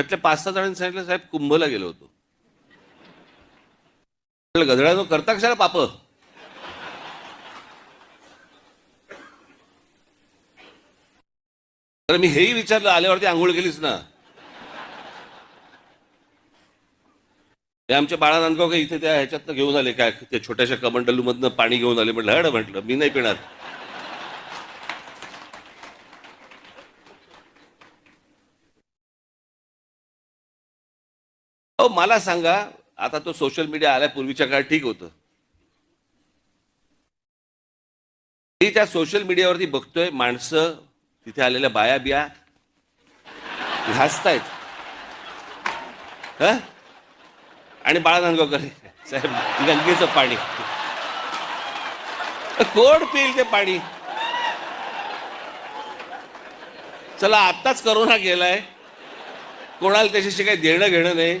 त्यातल्या पाच सहा जणांनी सांगितलं साहेब कुंभला गेलो होतो. म्हटलं, करता कशाला पाप? तर मी हेही विचारलं आल्यावरती आंघोळ केलीस ना. ते आमच्या बाळा नांदगाव इथे त्या ह्याच्यातनं घेऊन आले काय? त्या छोट्याशा कमंडलू मधनं पाणी घेऊन आले. म्हटलं हड म्हटलं मी नाही पिणार. अहो मला सांगा आता तो सोशल मीडिया आल्या पूर्वीच्या काळात ठीक होतं. मी त्या सोशल मीडियावरती बघतोय माणसं तिथे आलेल्या बाया बिया घासतायत ह? आणि बाळा नांदगावकर साहेब गंगेचं पाणी. कोण पिईल ते पाणी? चला आत्ताच करोना गेलाय. कोणाला त्याच्याशी काही देणं घेणं नाही.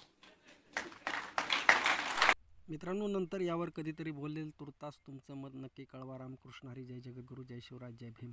मित्रांनो नंतर यावर कधीतरी बोलेल. तुर्तास तुमचं मत नक्की कळवा. रामकृष्ण हरी जय जगद्गुरु जय शिवराज जय भीम.